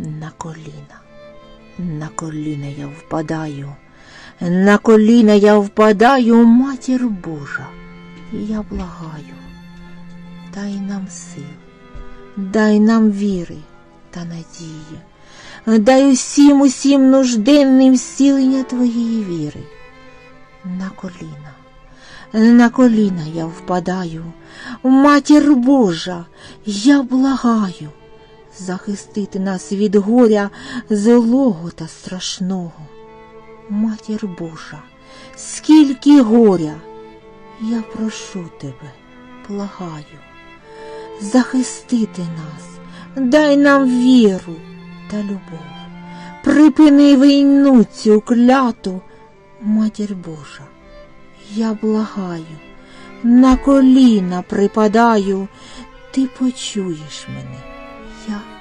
На коліна, на коліна я впадаю, на коліна я впадаю, матір Божа, я благаю, дай нам сил, дай нам віри та надії, дай усім усім нужденним зцілення твоєї віри. На коліна, на коліна я впадаю, матір Божа, я благаю захистити нас від горя злого та страшного. Матір Божа, скільки горя, я прошу тебе, благаю, захистити нас, дай нам віру та любов. Припини війну цю кляту, матір Божа, я благаю, на коліна припадаю, ти почуєш мене, я